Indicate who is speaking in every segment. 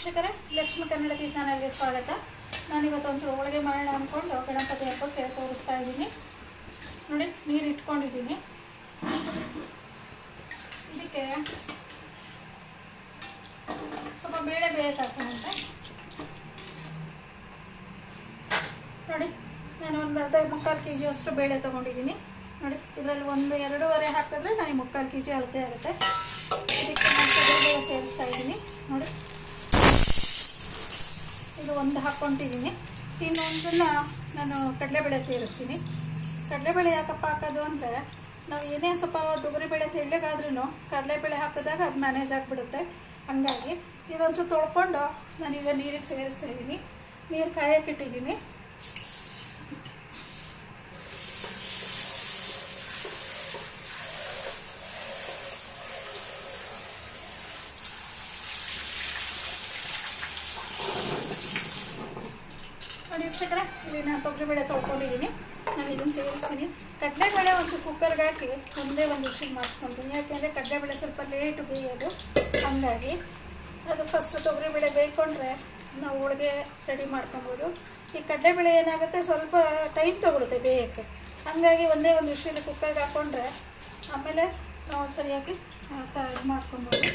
Speaker 1: ವೀಕ್ಷಕರೇ, ಲಕ್ಷ್ಮಿ ಕನ್ನಡತಿ ಚಾನಲ್ಗೆ ಸ್ವಾಗತ. ನಾನಿವತ್ತು ಒಂಚೂರು ಹೋಳಿಗೆ ಮಾಡೋಣ ಅಂದ್ಕೊಂಡು ಗಣಪತಿ ಹಬ್ಬಕ್ಕೆ ತೋರಿಸ್ತಾ ಇದ್ದೀನಿ. ನೋಡಿ, ನೀರು ಇಟ್ಕೊಂಡಿದ್ದೀನಿ. ಇದಕ್ಕೆ ಸ್ವಲ್ಪ ಬೇಳೆ ಬೇಯಕ್ಕೆ ನೋಡಿ, ನಾನು ಒಂದು ಅರ್ಧ ಮುಕ್ಕಾಲು ಕೆ ಜಿ ಅಷ್ಟು ಬೇಳೆ ತೊಗೊಂಡಿದ್ದೀನಿ. ನೋಡಿ, ಇದರಲ್ಲಿ ಒಂದು ಎರಡೂವರೆ ಹಾಕಿದ್ರೆ ನನಗೆ ಮುಕ್ಕಾಲು ಕೆ ಜಿ ಅಳತೆ ಆಗುತ್ತೆ. ಇದಕ್ಕೆ ನಾನು ಸೇರಿಸ್ತಾ ಇದ್ದೀನಿ. ನೋಡಿ. ಇದು ಒಂದು ಹಾಕ್ಕೊತಿದ್ದೀನಿ ಇನ್ನೊಂದನ್ನು ನಾನು ಕಡಲೆಬೇಳೆ ಸೇರಿಸ್ತೀನಿ. ಕಡಲೆಬೇಳೆ ಯಾಕಪ್ಪ ಹಾಕೋದು ಅಂದರೆ, ನಾವು ಏನೇ ಸ್ವಲ್ಪ ತೊಗರಿಬೇಳೆ ತೆಳ್ಳಗಾದ್ರೂ ಕಡಲೆಬೇಳೆ ಹಾಕಿದಾಗ ಅದು ಮ್ಯಾನೇಜ್ ಆಗಿಬಿಡುತ್ತೆ. ಹಂಗಾಗಿ ಇದೊಂಚೂರು ತೊಳ್ಕೊಂಡು ನಾನೀಗ ನೀರಿಗೆ ಸೇರಿಸ್ತಾ ಇದ್ದೀನಿ ನೀರು ಕಾಯಕ್ಕೆ ಇಟ್ಟಿದ್ದೀನಿ ನೋಡಿ ನಾನು ತೊಗರಿಬೇಳೆ ತೊಳ್ಕೊಂಡಿದ್ದೀನಿ ನಾನು ಇದನ್ನು ಸೇರಿಸ್ತೀನಿ. ಕಡಲೆಬೇಳೆ ಒಂದು ಕುಕ್ಕರ್ಗೆ ಹಾಕಿ ಒಂದೇ ಒಂದು ಮಿಷಿನ್ ಮಾಡಿಸ್ಕೊತೀನಿ. ಯಾಕೆಂದರೆ ಕಡಲೆಬೇಳೆ ಸ್ವಲ್ಪ ಲೇಟ್ ಬೇಯೋದು. ಹಾಗಾಗಿ ಅದು ಫಸ್ಟು ತೊಗರಿಬೇಳೆ ಬೇಯ್ಕೊಂಡ್ರೆ ನಾವು ಹೋಳಿಗೆ ರೆಡಿ ಮಾಡ್ಕೊಬೋದು. ಈ ಕಡಲೆಬೇಳೆ ಏನಾಗುತ್ತೆ? ಸ್ವಲ್ಪ ಟೈಮ್ ತೊಗೊಳುತ್ತೆ ಬೇಯೋಕ್ಕೆ. ಹಾಗಾಗಿ ಒಂದೇ ಒಂದು ಮಿಷಿನ್ ಕುಕ್ಕರ್ಗೆ ಹಾಕ್ಕೊಂಡ್ರೆ ಆಮೇಲೆ ನಾವು ಸರಿಯಾಗಿ ಇದು ಮಾಡ್ಕೊಬೋದು.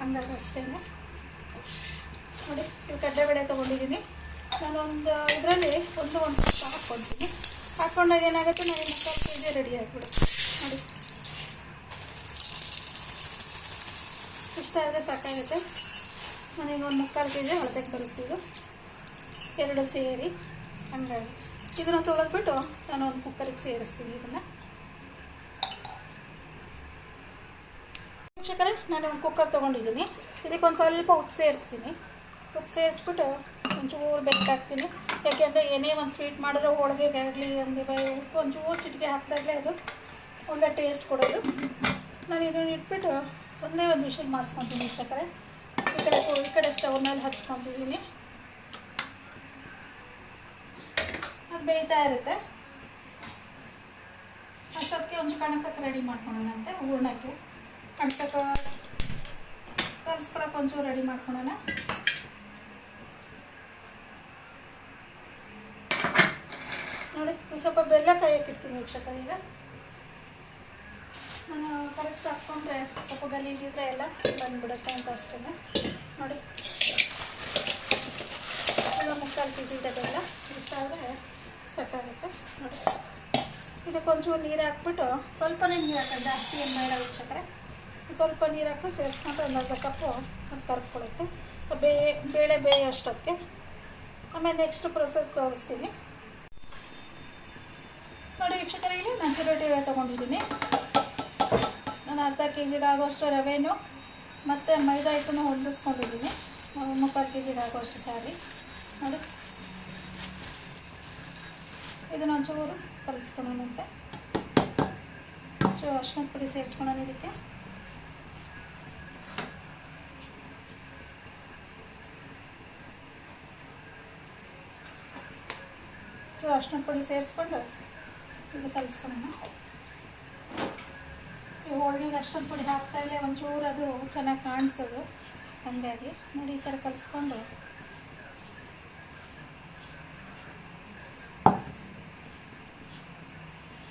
Speaker 1: ಹಂಗಾಗಿ ಅಷ್ಟೇ ನೋಡಿ ಕಡಲೆಬೇಳೆ ತೊಗೊಂಡಿದ್ದೀನಿ ನಾನು ಒಂದು ಇದರಲ್ಲಿ ಒಂದು ಒಂದು ಸ್ವಲ್ಪ ಹಾಕ್ಕೊಳ್ತೀನಿ ಹಾಕ್ಕೊಂಡಾಗ ಏನಾಗುತ್ತೆ? ನನಗೆ ಕೆ ಜಿ ರೆಡಿ ಆಗಿಬಿಡುತ್ತೆ ನೋಡಿ. ಇಷ್ಟ ಆದರೆ ಸಾಕಾಗುತ್ತೆ ನನಗೆ ಒಂದು ಮುಕ್ಕಾಲು ಕೆ ಜಿ ಅಳತೆಗೆ ಬರುತ್ತೆ ಇದು. ಎರಡು ಸೇರಿ. ಹಂಗಾಗಿ. ಇದನ್ನು ತೊಳೆದ್ಬಿಟ್ಟು ನಾನು ಒಂದು ಕುಕ್ಕರಿಗೆ ಸೇರಿಸ್ತೀನಿ ಇದನ್ನು. ವೀಕ್ಷಕರೇ, ನಾನು ಒಂದು ಕುಕ್ಕರ್ ತೊಗೊಂಡಿದ್ದೀನಿ. ಇದಕ್ಕೆ ಒಂದು ಸ್ವಲ್ಪ ಉಪ್ಪು ಸೇರಿಸ್ತೀನಿ. ಉಪ್ಪು ಸೇರಿಸ್ಬಿಟ್ಟು ಒಂಚೂರು ಬೆಕ್ಕಾಕ್ತೀನಿ ಯಾಕೆಂದರೆ ಏನೇ ಒಂದು ಸ್ವೀಟ್ ಮಾಡಿದ್ರೆ ಹೋಳಿಗೆಗಾಗಲಿ ಒಂದು ಉಪ್ಪು ಒಂಚೂರು ಚಿಟಿಕೆ ಹಾಕಿದಾಗಲೇ ಅದು ಒಳ್ಳೆ ಟೇಸ್ಟ್ ಕೊಡೋದು. ನಾನು ಇದನ್ನು ಇಟ್ಬಿಟ್ಟು ಒಂದೇ ಒಂದು ವಿಷಲ್ ಮಾಡಿಸ್ಕೊತೀನಿ ವೀಕ್ಷಕರೇ. ಈ ಕಡೆ ಈ ಕಡೆ ಸ್ಟವ್ ಮೇಲೆ ಹಚ್ಕೊತಿದ್ದೀನಿ ಅದು ಬೇಯ್ತಾ ಇರುತ್ತೆ. ಅಷ್ಟೊತ್ತಿಗೆ ಒಂದು ಕಣಕಕ್ಕೆ ರೆಡಿ ಮಾಡ್ಕೊಳ್ಳೋಣಂತೆ ಹೂರ್ಣಕ್ಕೆ. ಕಣಕಕ್ಕೆ ಕಲಿಸ್ಕೊಳಕ್ಕೆ ಒಂಚೂರು ರೆಡಿ ಮಾಡ್ಕೊಳ್ಳೋಣ ನೋಡಿ, ಒಂದು ಸ್ವಲ್ಪ ಬೆಲ್ಲ ಕಾಯಕ್ಕೆ ಹಾಕಿಡ್ತೀನಿ ವೀಕ್ಷಕರು ಈಗ. ನಾನು ಕರೆಕ್ಟ್ ಸಾಕೊಂಡ್ರೆ ಸ್ವಲ್ಪ ಗಲೀಜಿದ್ರೆ ಎಲ್ಲ ಬಂದ್ಬಿಡುತ್ತೆ ಅಂತ ಅಷ್ಟೇ ನೋಡಿ. ಈಗ ಮುಕ್ಕಾಲು ಕೆ ಜಿ ಇದೆ ಬೆಲ್ಲ ಇಷ್ಟಾದರೆ ಸಾಕಾಗುತ್ತೆ. ನೋಡಿ. ಇದಕ್ಕೆ ಒಂಚೂರು ನೀರು ಹಾಕ್ಬಿಟ್ಟು ಸ್ವಲ್ಪನೇ ನೀರು ಹಾಕೋದು ಜಾಸ್ತಿ ಏನು ಬೇಡ ವೀಕ್ಷಕರೇ. ಸ್ವಲ್ಪ ನೀರು ಹಾಕಿ ಸೇರಿಸ್ಕೊಂಡು ಒಂದು ಅರ್ಧ ಕಪ್ಪು ಅದು ಕರ್ಕೊಳುತ್ತೆ ಬೇ ಬೇಳೆ ಬೇಯೋ ಅಷ್ಟೊತ್ತಿಗೆ. ಆಮೇಲೆ ನೆಕ್ಸ್ಟ್ ಪ್ರೊಸೆಸ್ ತೋರಿಸ್ತೀನಿ. ನೋಡಿ ವೀಕ್ಷಕರ, ಇಲ್ಲಿ ನಾನು ಚಿರೋಟಿ ರವೆ ತೊಗೊಂಡಿದ್ದೀನಿ. ನಾನು ಅರ್ಧ ಕೆ ಜಿಗಾಗುವಷ್ಟು ರವೆನು ಮತ್ತು ಮೈದಾ ಹಿಟ್ಟನ್ನು ಹೊಂದಿಸ್ಕೊಂಡಿದ್ದೀನಿ. ಮುಪ್ಪತ್ತು ಕೆ ಜಿಗಾಗುವಷ್ಟು ಸಾರಿ. ನೋಡಿ. ಇದನ್ನು ಒಂಚೂರು ಕಲಿಸ್ಕೊಳ್ಳೋಣಂತೆ ಸೊ ಅರ್ಶಿನ ಪುಡಿ ಸೇರಿಸ್ಕೊಳ್ಳೋಣ ಇದಕ್ಕೆ. ಸೊ ಪುಡಿ ಸೇರಿಸ್ಕೊಂಡು ಇದು ಕಲಿಸ್ಕೊಳ್ಳೋಣ ಈ ಹೋಳಿಗೆ ಅಷ್ಟೊಂದು ಪುಡಿ ಹಾಕ್ತಾಯಿಲ್ಲ ಒಂಚೂರು ಅದು ಚೆನ್ನಾಗಿ ಕಾಣಿಸೋದು. ಹಾಗಾಗಿ ನೋಡಿ ಈ ಥರ ಕಲಿಸ್ಕೊಂಡು.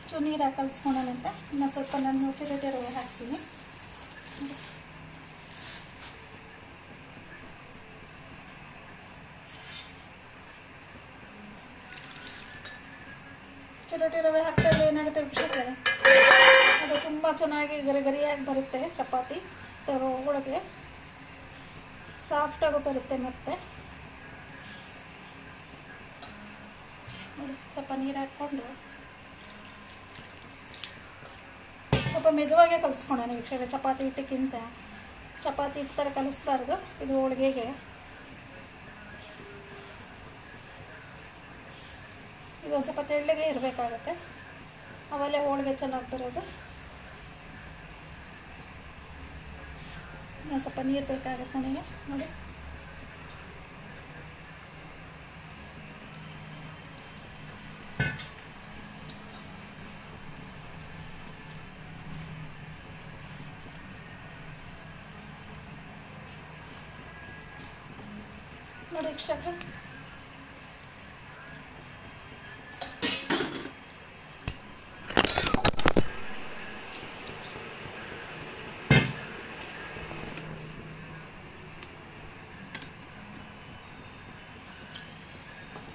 Speaker 1: ಚೂರು ನೀರು ಹಾಕಿ ಕಲಿಸ್ಕೊಳ್ಳೋಣಂತೆ. ಇನ್ನು ಸ್ವಲ್ಪ ನಾನು ಚಿರೋಟಿ ರೋ ಹಾಕ್ತೀನಿ. ಚಿರೋಟಿ ರವೆ ಹಾಕ್ತಾಯಿಲ್ಲ ಏನಾಗುತ್ತೆ ವೀಕ್ಷಕರೇ ಅದು ತುಂಬ ಚೆನ್ನಾಗಿ ಗರಿ ಗರಿಯಾಗಿ ಬರುತ್ತೆ ಚಪಾತಿ. ಒಳಗೆ ಸಾಫ್ಟಾಗೂ ಬರುತ್ತೆ ಮತ್ತೆ. ಸ್ವಲ್ಪ ನೀರು ಹಾಕ್ಕೊಂಡು ಸ್ವಲ್ಪ ಮೆದುವಾಗೆ ಕಲಿಸ್ಕೊಂಡೆ ವೀಕ್ಷಕರೇ ಚಪಾತಿ ಹಿಟ್ಟಕ್ಕಿಂತ ಚಪಾತಿ ಹಿಟ್ಟು ಥರ ಕಲಿಸ್ಬಾರ್ದು. ಇದು ಹೋಳಿಗೆಗೆ. ಇದೊಂದು ಸ್ವಲ್ಪ ತೆಳ್ಳಗೆ ಇರಬೇಕಾಗತ್ತೆ. ಆಮೇಲೆ ಹೋಳಿಗೆ ಚೆನ್ನಾಗಿ ಬರೋದು. ಇನ್ನೊಂದು ಸ್ವಲ್ಪ ನೀರು ಬೇಕಾಗುತ್ತೆ ನನಗೆ ನೋಡಿ. ನೋಡಿ ವೀಕ್ಷಕರೇ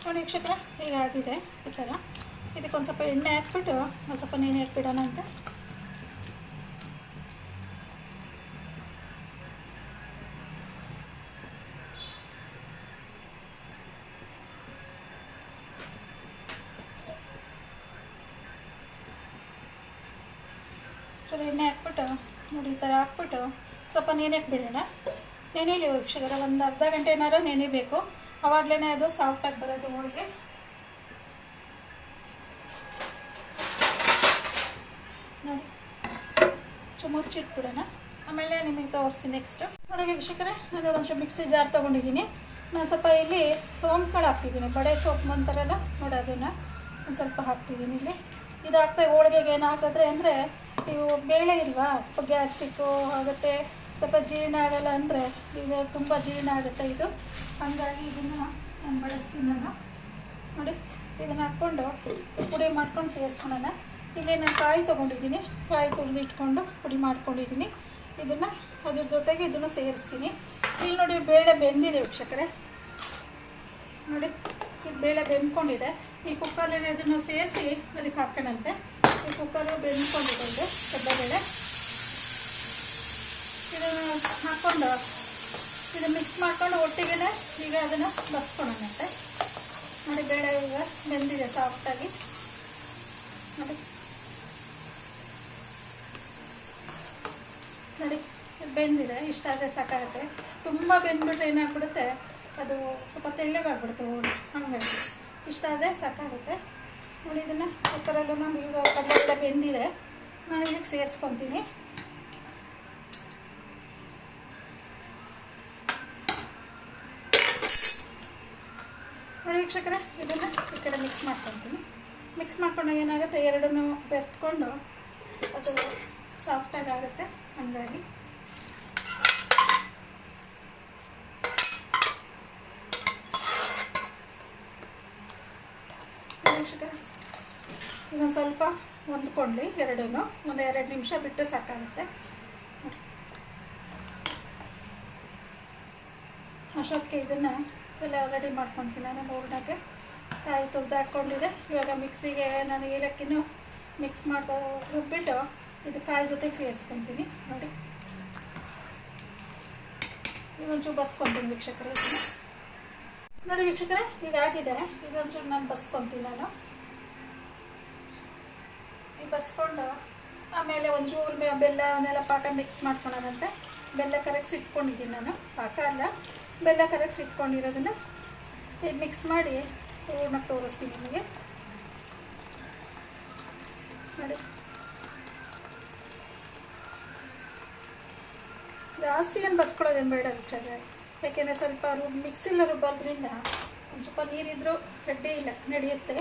Speaker 1: ನೋಡಿ ವೀಕ್ಷಕರ ಈಗ ಆಗಿದೆ ಈ ಥರ ಇದಕ್ಕೊಂದು ಸ್ವಲ್ಪ ಎಣ್ಣೆ ಹಾಕ್ಬಿಟ್ಟು ಒಂದು ಸ್ವಲ್ಪ ನೀನು ಇಟ್ಬಿಡೋಣ ಅಂತ. ಎಣ್ಣೆ ಹಾಕ್ಬಿಟ್ಟು ನೋಡಿ ಈ ಥರ ಹಾಕ್ಬಿಟ್ಟು ಸ್ವಲ್ಪ ನೆನೆಯಕ್ಕೆ ಬಿಡೋಣ. ನೆನೆಯಲಿ ವೀಕ್ಷಕರ, ಒಂದು ಅರ್ಧ ಗಂಟೆ ಏನಾರು ನೆನೆಬೇಕು. ಆವಾಗಲೇ ಅದು ಸಾಫ್ಟಾಗಿ ಬರೋದು ಹೋಳಿಗೆ. ನೋಡಿ ಮುಚ್ಚಿಟ್ಬಿಡೋಣ ಆಮೇಲೆ ನಿಮಗೆ ತೋರಿಸ್ತೀನಿ ನೆಕ್ಸ್ಟು ನೋಡಿ ವೀಕ್ಷಕರೇ, ನಾನು ಒಂದು ಮಿಕ್ಸಿ ಜಾರ್ ತೊಗೊಂಡಿದ್ದೀನಿ. ನಾನು ಸ್ವಲ್ಪ ಇಲ್ಲಿ ಸೋಂಪು ಕಾಳು ಹಾಕ್ತಿದ್ದೀನಿ. ಬಡೆ ಸೋಪ್ ಅಂತಾರಲ್ಲ, ನೋಡಿ ಅದನ್ನು ಒಂದು ಸ್ವಲ್ಪ ಹಾಕ್ತಿದ್ದೀನಿ ಇಲ್ಲಿ. ಇದು ಹಾಕ್ತಾ ಹೋಳಿಗೆಗೆ ಏನು ಹಾಕಿದ್ರೆ ಅಂದರೆ, ಇವು ಬೇಳೆ ಇಲ್ವಾ ಸ್ವಲ್ಪ ಗ್ಯಾಸ್ಟಿಕ್ಕು ಆಗುತ್ತೆ. ಸ್ವಲ್ಪ ಜೀರ್ಣ ಆಗಲ್ಲ ಅಂದರೆ ಈಗ ತುಂಬ ಜೀರ್ಣ ಆಗುತ್ತೆ ಇದು. ಹಾಗಾಗಿ ಇದನ್ನು ನಾನು ಬಳಸ್ತೀನಿ ನಾನು. ನೋಡಿ, ಇದನ್ನು ಹಾಕ್ಕೊಂಡು ಪುಡಿ ಮಾಡ್ಕೊಂಡು ಸೇರಿಸ್ಕೊಳ್ಳೋಣ. ಇಲ್ಲಿ ನಾನು ಕಾಯಿ ತೊಗೊಂಡಿದ್ದೀನಿ. ಕಾಯಿ ತೊಗೊಂಡು ಇಟ್ಕೊಂಡು ಪುಡಿ ಮಾಡ್ಕೊಂಡಿದ್ದೀನಿ. ಇದನ್ನು ಅದ್ರ ಜೊತೆಗೆ ಇದನ್ನು ಸೇರಿಸ್ತೀನಿ. ಇಲ್ಲಿ ನೋಡಿ ಬೇಳೆ ಬೆಂದಿದೆ ವೀಕ್ಷಕರೇ. ನೋಡಿ ಇದು ಬೇಳೆ ಬೆಂದ್ಕೊಂಡಿದೆ. ಈ ಕುಕ್ಕರಲ್ಲಿ ಅದನ್ನು ಸೇರಿಸಿ ಅದಕ್ಕೆ ಹಾಕೋಣಂತೆ. ಈ ಕುಕ್ಕರು ಬೆಂದ್ಕೊಂಡಿದೆ ಇದು ಕಡಲೆಬೇಳೆ ಇದನ್ನು ಹಾಕ್ಕೊಂಡು ಇದು ಮಿಕ್ಸ್ ಮಾಡ್ಕೊಂಡು ಒಟ್ಟಿಗೆ ಈಗ ಅದನ್ನು ಬಸ್ಕೊಳೋಣಂತೆ ನೋಡಿ ಬೇಳೆ ಈಗ ಬೆಂದಿದೆ ಸಾಫ್ಟಾಗಿ ನೋಡಿ. ನೋಡಿ, ಬೆಂದಿದೆ ಇಷ್ಟಾದರೆ ಸಾಕಾಗುತ್ತೆ. ತುಂಬ ಬೆಂದ್ಬಿಟ್ರೆ ಏನಾಗ್ಬಿಡುತ್ತೆ? ಅದು ಸ್ವಲ್ಪ ತೆಳ್ಳಗಾಗ್ಬಿಡುತ್ತೆ ಹಾಗಾಗಿ. ಹಂಗಾಗಿ ಇಷ್ಟಾದರೆ ಸಾಕಾಗುತ್ತೆ. ನೋಡಿ, ಇದನ್ನು ಎಲ್ಲ ನಾನು ಈಗ ಕಡಲೆ ಬೆಂದಿದೆ. ನಾನು ಇದಕ್ಕೆ ಸೇರಿಸ್ಕೊತೀನಿ. ವೀಕ್ಷಕರೇ, ಇದನ್ನು ಈ ಕಡೆ ಮಿಕ್ಸ್ ಮಾಡ್ಕೊತೀನಿ. ಮಿಕ್ಸ್ ಮಾಡ್ಕೊಂಡಾಗ ಏನಾಗುತ್ತೆ, ಎರಡನ್ನೂ ಬೆರೆತ್ಕೊಂಡು ಅದು ಸಾಫ್ಟಾಗಿ ಆಗುತ್ತೆ, ಹಾಗಾಗಿ. ವೀಕ್ಷಕರೇ ಇದೊಂದು ಸ್ವಲ್ಪ ಹೊಂದ್ಕೊಳ್ಳಿ ಎರಡೂ ಒಂದು ಎರಡು ನಿಮಿಷ ಬಿಟ್ಟು ಸಾಕಾಗುತ್ತೆ. ಅಷ್ಟೊತ್ತಿಗೆ ಇದನ್ನು ಎಲ್ಲ ರೆಡಿ ಮಾಡ್ಕೊತೀನಿ. ನಾನು ಹೂರ್ಣಕ್ಕೆ ಕಾಯಿ ತುರ್ದು ಹಾಕ್ಕೊಂಡಿದೆ ಇವಾಗ ಮಿಕ್ಸಿಗೆ ನಾನು ಏಲಕ್ಕಿನೂ ಮಿಕ್ಸ್ ಮಾಡ್ಕೊ ರುಬ್ಬಿಟ್ಟು ಇದು ಕಾಯಿ ಜೊತೆಗೆ ಸೇರಿಸ್ಕೊತೀನಿ. ನೋಡಿ. ಇದೊಂಚೂರು ಬಸ್ಕೊತೀನಿ ವೀಕ್ಷಕರೇ. ನೋಡಿ ವೀಕ್ಷಕರೇ, ಈಗ ಆಗಿದೆ. ಇದೊಂಚೂರು ನಾನು ಬಸ್ಕೊತೀನಿ ನಾನು. ಈ ಬಸ್ಕೊಂಡು ಆಮೇಲೆ ಒಂಚೂರು ಬೆಲ್ಲ, ಅವನ್ನೆಲ್ಲ ಪಾಕ ಮಿಕ್ಸ್ ಮಾಡ್ಕೊಳೋದಂತೆ ಬೆಲ್ಲ ಕರೆಕ್ಟ್ ಇಟ್ಕೊಂಡಿದ್ದೀನಿ ನಾನು. ಪಾಕ ಅಲ್ಲ. ಬೆಲ್ಲ ಕರೆಕ್ಟ್ ಇಟ್ಕೊಂಡಿರೋದನ್ನು ಇದು ಮಿಕ್ಸ್ ಮಾಡಿ ಪೂರ್ಣ ತೋರಿಸ್ತೀನಿ ನಿಮಗೆ. ನೋಡಿ. ಜಾಸ್ತಿ ಏನು ಬಸ್ಕೊಳ್ಳೋದೇನು ಬೇಡ ಬಿಟ್ಟರೆ ಯಾಕೆಂದರೆ ಸ್ವಲ್ಪ ರುಬ್ ಮಿಕ್ಸಿಲ್ಲ ರುಬ್ಬೋದ್ರಿಂದ ಒಂದು ಸ್ವಲ್ಪ ನೀರಿದ್ದರೂ ಗಡ್ಡೆ ಇಲ್ಲ, ನಡೆಯುತ್ತೆ.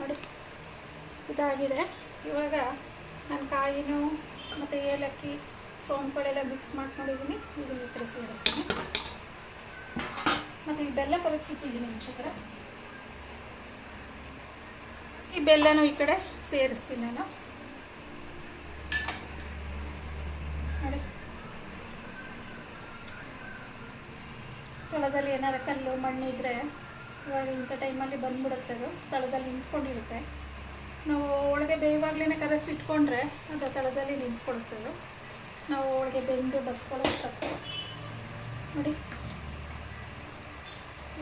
Speaker 1: ನೋಡಿ, ಇದಾಗಿದೆ. ಇವಾಗ ನಾನು ಕಾಯಿನೂ ಮತ್ತು ಏಲಕ್ಕಿ, ಸೋಂಪುಗಳೆಲ್ಲ ಮಿಕ್ಸ್ ಮಾಡ್ಕೊಂಡಿದ್ದೀನಿ. ಇದನ್ನ ಈ ಸೇರಿಸ್ತೀನಿ. ಮತ್ತು ಈ ಬೆಲ್ಲ ಕರಗಿಸಿಟ್ಟಿದ್ದೀನಿ ಕಡೆ ಈ ಬೆಲ್ಲನೂ ಈ ಕಡೆ ಸೇರಿಸ್ತೀನಿ ನಾನು. ನೋಡಿ. ತಳದಲ್ಲಿ ಏನಾರು ಕಲ್ಲು, ಮಣ್ಣು ಇದ್ದರೆ ಇವಾಗ ಇಂಥ ಟೈಮಲ್ಲಿ ಬಂದ್ಬಿಡುತ್ತೆ ಅದು. ತಳದಲ್ಲಿ ನಿಂತ್ಕೊಂಡಿರುತ್ತೆ. ನಾವು ಒಳಗೆ ಬೇಯುವಾಗಲೇ ಕರೆಸಿಟ್ಕೊಂಡ್ರೆ ಅದು ತಳದಲ್ಲಿ ನಿಂತ್ಕೊಳುತ್ತೆ ನಾವು ಒಳಗೆ ಬೆಂದು ಬಸ್ಕೊಳ್ಳೋಕ್ಕೆ ನೋಡಿ.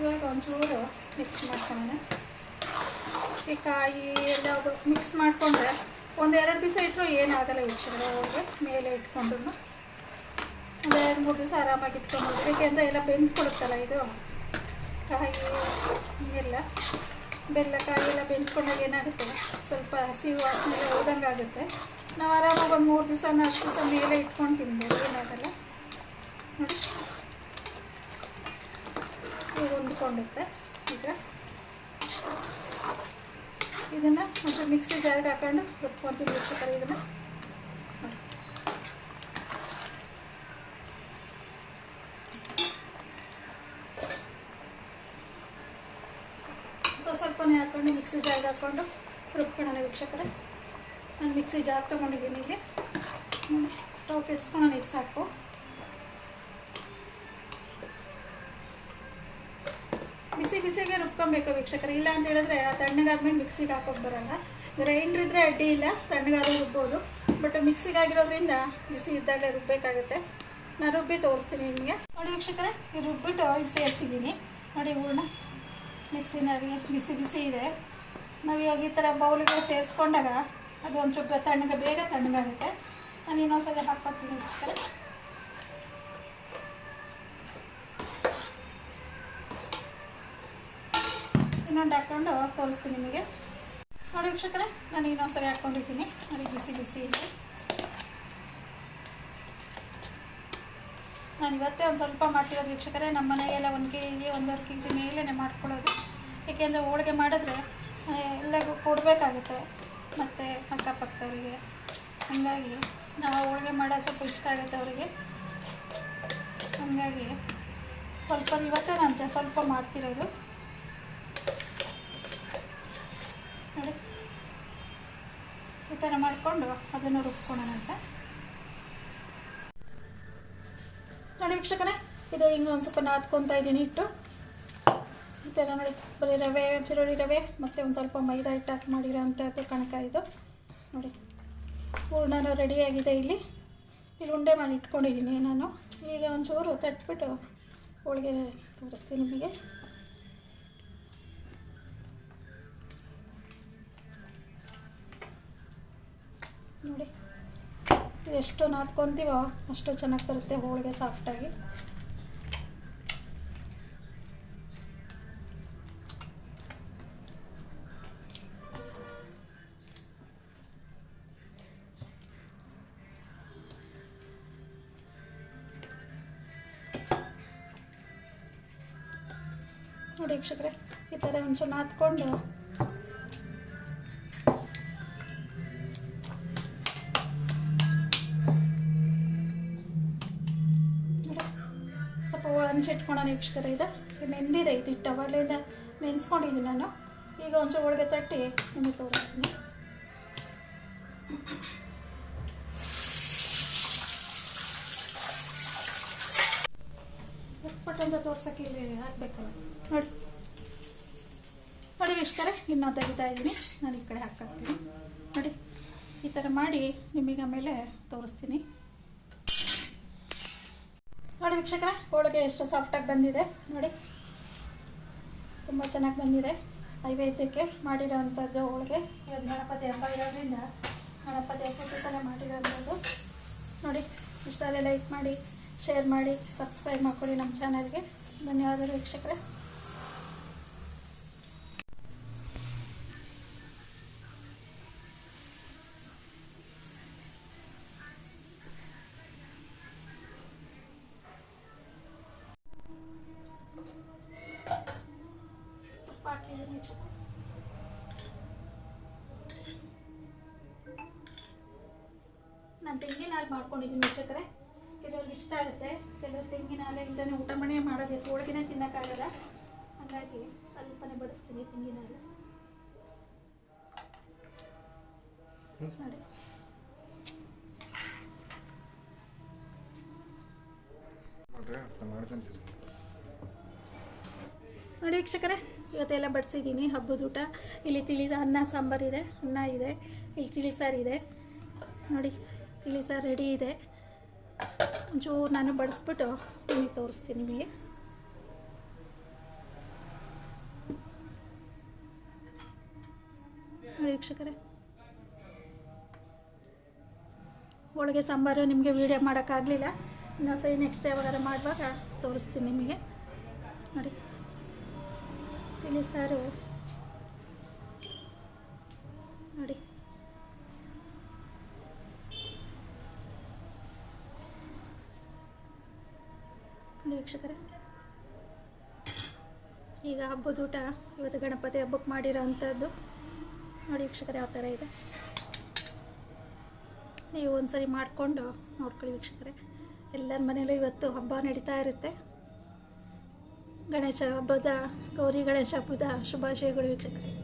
Speaker 1: ಇವಾಗ ಒಂಚೂರು ಮಿಕ್ಸ್ ಮಾಡ್ಕೊಳ್ಳೋಣ ಈ ಕಾಯಿ ಎಲ್ಲ ಮಿಕ್ಸ್ ಮಾಡಿಕೊಂಡ್ರೆ ಒಂದು ಎರಡು ದಿವಸ ಇಟ್ಟರು ಏನಾಗಲ್ಲ ವೀಕ್ಷಕರೇ ಹೋಗಿ ಮೇಲೆ ಇಟ್ಕೊಂಡ್ರು ಎರಡು ಮೂರು ದಿವಸ ಆರಾಮಾಗಿ ಇಟ್ಕೊಂಡು ಏಕೆಂದರೆ ಎಲ್ಲ ಬೆಂದ್ಕೊಡುತ್ತಲ್ಲ ಇದು. ಕಾಯಿ ಎಲ್ಲ ಬೆಲ್ಲ ಕಾಯಿ ಎಲ್ಲ ಬೆಂದ್ಕೊಂಡಾಗ ಏನಾಗುತ್ತೆ? ಸ್ವಲ್ಪ ಹಸಿವು ವಾಸನೆ ಹೋದಂಗೆ ಆಗುತ್ತೆ. ನಾವು ಆರಾಮಾಗಿ ಒಂದು ಮೂರು ದಿವಸ ನಾಲ್ಕು ದಿವಸ ಮೇಲೆ ಇಟ್ಕೊಂಡು ತಿನ್ಬೋದು. ಏನಾಗಲ್ಲ. ನೋಡಿ. ಹೊಂದ್ಕೊಂಡುತ್ತೆ ಈಗ ಇದನ್ನು ಒಂದು ಮಿಕ್ಸಿ ಜಾರಿಗೆ ಹಾಕೊಂಡು ರುಬ್ಕೊತೀನಿ ವೀಕ್ಷಕರೇ ಇದನ್ನು. ಸ್ವಲ್ಪನೇ ಹಾಕ್ಕೊಂಡು ಮಿಕ್ಸಿ ಜಾರಿಗೆ ಹಾಕ್ಕೊಂಡು ರುಬ್ಕೊಳ್ಳೋಣ ವೀಕ್ಷಕರೇ. ನಾನು ಮಿಕ್ಸಿ ಜಾರ್ ತೊಗೊಂಡಿದ್ದೀನಿ ಇಲ್ಲಿ. ಸ್ಟವ್ ಕೆಡ್ಸ್ಕೊಳ್ಳೋಣ ಈಗ ಸಾಕು. ಬಿಸಿ ಬಿಸಿಗೆ ರುಬ್ಕೊಬೇಕು ವೀಕ್ಷಕರು. ಇಲ್ಲ ಅಂತ ಹೇಳಿದ್ರೆ ತಣ್ಣಗಾದ್ಮೇಲೆ ಮಿಕ್ಸಿಗೆ ಹಾಕೋಕೆ ಬರೋಲ್ಲ. ಗ್ರೈಂಡ್ರ್ ಇದ್ದರೆ ಅಡ್ಡಿ ಇಲ್ಲ, ತಣ್ಣಗಾದ್ರೂ ರುಬ್ಬೋದು. ಬಟ್ ಮಿಕ್ಸಿಗೆ ಆಗಿರೋದ್ರಿಂದ ಬಿಸಿ ಇದ್ದಾಗಲೇ ರುಬ್ಬೇಕಾಗುತ್ತೆ. ನಾನು ರುಬ್ಬಿ ತೋರಿಸ್ತೀನಿ ನಿಮಗೆ. ನೋಡಿ ವೀಕ್ಷಕರೇ ಇದು ರುಬ್ಬಿಟ್ಟು ಇಲ್ಲಿ ಸೇರಿಸಿದ್ದೀನಿ. ನೋಡಿ ಹೂರ್ಣ ಮಿಕ್ಸಿನಾಗೆ ಬಿಸಿ ಬಿಸಿ ಇದೆ. ನಾವು ಇವಾಗ ಈ ಥರ ಬೌಲಿಗೆ ಸೇರಿಸ್ಕೊಂಡಾಗ ಅದು ಒಂಚೂರು ತಣ್ಣಗೆ, ಬೇಗ ತಣ್ಣಗಾಗುತ್ತೆ. ನಾನು ಇನ್ನೊಂದ್ಸಲ ಹಾಕ್ಕೊತೀನಿ ಇನ್ನೊಂದು ಹಾಕ್ಕೊಂಡು ತೋರಿಸ್ತೀನಿ ನಿಮಗೆ. ನೋಡಿ ವೀಕ್ಷಕರೇ, ನಾನು ಇನ್ನೊಂದ್ಸರಿ ಹಾಕ್ಕೊಂಡಿದ್ದೀನಿ ನೋಡಿ, ಬಿಸಿ ಬಿಸಿ ಇದೆ. ನಾನು ಇವತ್ತೇ ಒಂದು ಸ್ವಲ್ಪ ಮಾಡ್ತಿರೋದು ವೀಕ್ಷಕರೇ, ನಮ್ಮ ಮನೆಗೆಲ್ಲ ಒಂದು ಕೆ ಜಿ ಒಂದೂವರೆ ಕೆ ಜಿ ಮೇಲೇ ಮಾಡ್ಕೊಳ್ಳೋದು. ಏಕೆಂದರೆ ಹೋಳಿಗೆ ಮಾಡಿದ್ರೆ ಎಲ್ಲರಿಗೂ ಕೊಡಬೇಕಾಗುತ್ತೆ. ಮತ್ತು ಅಕ್ಕಪಕ್ಕದವರಿಗೆ. ಹಾಗಾಗಿ ನಾವು ಹೋಳಿಗೆ ಮಾಡೋದು ಸ್ವಲ್ಪ ಇಷ್ಟ ಆಗುತ್ತೆ ಅವರಿಗೆ. ಹಾಗಾಗಿ ಸ್ವಲ್ಪ, ಇವತ್ತೇ ನಾನು ಸ್ವಲ್ಪ ಮಾಡ್ತಿರೋದು. ನೋಡಿ. ಈ ಥರ ಮಾಡಿಕೊಂಡು ಅದನ್ನು ರುಬ್ಕೊಳ್ಳೋಣ ಅಂತ. ನೋಡಿ ವೀಕ್ಷಕರೇ, ಇದು ಹಿಂಗೆ ಒಂದು ಸ್ವಲ್ಪ ನಾದ್ಕೊತಾ ಇದ್ದೀನಿ ಇಟ್ಟು ಈ ಥರ ನೋಡಿ, ಬರೀ ರವೆ ಚಿರೋಳಿ ರವೆ, ಮತ್ತು ಒಂದು ಸ್ವಲ್ಪ ಮೈದಾ ಹಿಟ್ಟು ಹಾಕಿ ಮಾಡಿರೋ ಅಂಥದ್ದು ಕಣಕ ಇದು. ನೋಡಿ ಹೂರ್ಣ ರೆಡಿಯಾಗಿದೆ ಇಲ್ಲಿ. ಇಲ್ಲಿ ಉಂಡೆ ಮಾಡಿ ಇಟ್ಕೊಂಡಿದ್ದೀನಿ ನಾನು. ಈಗ ಒಂಚೂರು ತಟ್ಬಿಟ್ಟು ಹೋಳಿಗೆ ತೋರಿಸ್ತೀನಿ ನಿಮಗೆ. ಎಷ್ಟು ನಾದ್ಕೊತೀವೋ ಅಷ್ಟು ಚೆನ್ನಾಗಿ ಬರುತ್ತೆ ಹೋಳಿಗೆ ಸಾಫ್ಟಾಗಿ. ನೋಡಿ ವೀಕ್ಷಕರೇ ಈ ಥರ ಒಂಚೂರು ನಾದ್ಕೊಂಡು ವೀಕ್ಷಕರ ಇದೆ. ನೆಂದಿದೆ, ಇದು ಟವಲಿಂದ ನೆನೆಸ್ಕೊಂಡಿದ್ದೀನಿ ನಾನು. ಈಗ ಒಂಚೂರು ಒಳಗೆ ತಟ್ಟಿ ನಿಮಗೆ ತೋರಿಸ್ತೀನಿ. ಪಟ್ಟಂತ ತೋರ್ಸೋಕೆ ಇಲ್ಲಿ ಹಾಕ್ಬೇಕಲ್ಲ. ನೋಡಿ. ನೋಡಿ ವೀಕ್ಷಕರೇ, ಇನ್ನೂ ತೆಗಿತಾ ಇದ್ದೀನಿ. ನಾನು ಈ ಕಡೆ ಹಾಕ್ತೀನಿ ನೋಡಿ, ಈ ಥರ ಮಾಡಿ ನಿಮಗೆ ಆಮೇಲೆ ತೋರಿಸ್ತೀನಿ. ವೀಕ್ಷಕರೇ, ಹೋಳಿಗೆ ಎಷ್ಟು ಸಾಫ್ಟಾಗಿ ಬಂದಿದೆ ನೋಡಿ. ತುಂಬ ಚೆನ್ನಾಗಿ ಬಂದಿದೆ. ನೈವೇದ್ಯಕ್ಕೆ ಮಾಡಿರೋವಂಥದ್ದು ಹೋಳಿಗೆ. ಇವತ್ತು ಗಣಪತಿ ಹಬ್ಬ ಇರೋದ್ರಿಂದ ಗಣಪತಿ ಹಬ್ಬಕ್ಕೆ ಸಲ ಮಾಡಿರೋವಂಥದ್ದು. ನೋಡಿ ಇಷ್ಟಾದ್ರೆ ಲೈಕ್ ಮಾಡಿ ಶೇರ್ ಮಾಡಿ ಸಬ್ಸ್ಕ್ರೈಬ್ ಮಾಡ್ಕೊಳ್ಳಿ ನಮ್ಮ ಚಾನಲ್ಗೆ ಧನ್ಯವಾದಗಳು ವೀಕ್ಷಕರೇ. ನಾನು ತೆಂಗಿನ ಹಾಲು ಮಾಡ್ಕೊಂಡಿದ್ದೀನಿ ವೀಕ್ಷಕರೇ. ಕೆಲವ್ರಿಗೆ ಇಷ್ಟ ಆಗುತ್ತೆ, ಕೆಲವ್ರು ತೆಂಗಿನ ಹಾಲು ಇಲ್ದೇ ಊಟ ಮನೆ ಮಾಡೋದು ಹೋಳಿಗೆನೇ ತಿನ್ನೋಕ್ಕಾಗಲ್ಲ ಹಾಗಾಗಿ ಸ್ವಲ್ಪನೇ ಬಡಿಸ್ತೀನಿ ತೆಂಗಿನ ಹಾಲು. ನೋಡಿ. ನೋಡಿ ವೀಕ್ಷಕರೇ, ಇವತ್ತೆಲ್ಲ ಬಡಿಸಿದ್ದೀನಿ ಹಬ್ಬದ ಊಟ. ಇಲ್ಲಿ ತಿಳಿ, ಅನ್ನ ಸಾಂಬಾರಿದೆ ಅನ್ನ ಇದೆ, ಇಲ್ಲಿ ತಿಳಿ ಸಾರು ಇದೆ. ನೋಡಿ. ತಿಳಿ ಸಾರು ರೆಡಿ ಇದೆ. ಒಂಚೂರು ನಾನು ಬಡಿಸ್ಬಿಟ್ಟು ನಿಮಗೆ ತೋರಿಸ್ತೀನಿ ನಿಮಗೆ. ನೋಡಿ ವೀಕ್ಷಕರೇ. ಹೋಳಿಗೆ ಸಾಂಬಾರು ನಿಮಗೆ ವೀಡಿಯೋ ಮಾಡೋಕ್ಕಾಗಲಿಲ್ಲ. ಇನ್ನೊಂದ್ಸರಿ ನೆಕ್ಸ್ಟ್ ಯಾವಾಗಾರ ಮಾಡುವಾಗ ತೋರಿಸ್ತೀನಿ ನಿಮಗೆ. ನೋಡಿ. ತಿಳಿ ಸಾರು ನೋಡಿ ನೋಡಿ ವೀಕ್ಷಕರೇ. ಈಗ ಹಬ್ಬದ ಊಟ, ಇವತ್ತು ಗಣಪತಿ ಹಬ್ಬಕ್ಕೆ ಮಾಡಿರೋ ಅಂಥದ್ದು ನೋಡಿ ವೀಕ್ಷಕರೇ, ಯಾವ ಥರ ಇದೆ. ನೀವು ಒಂದ್ಸರಿ ಮಾಡಿಕೊಂಡು ನೋಡ್ಕೊಳ್ಳಿ ವೀಕ್ಷಕರೇ. ಎಲ್ಲರ ಮನೇಲೂ ಇವತ್ತು ಹಬ್ಬ ನಡೀತಾ ಇರುತ್ತೆ. ಗಣೇಶ ಹಬ್ಬದ ಗೌರಿ ಗಣೇಶ ಹಬ್ಬದ ಶುಭಾಶಯಗಳು ವೀಕ್ಷಕರೇ.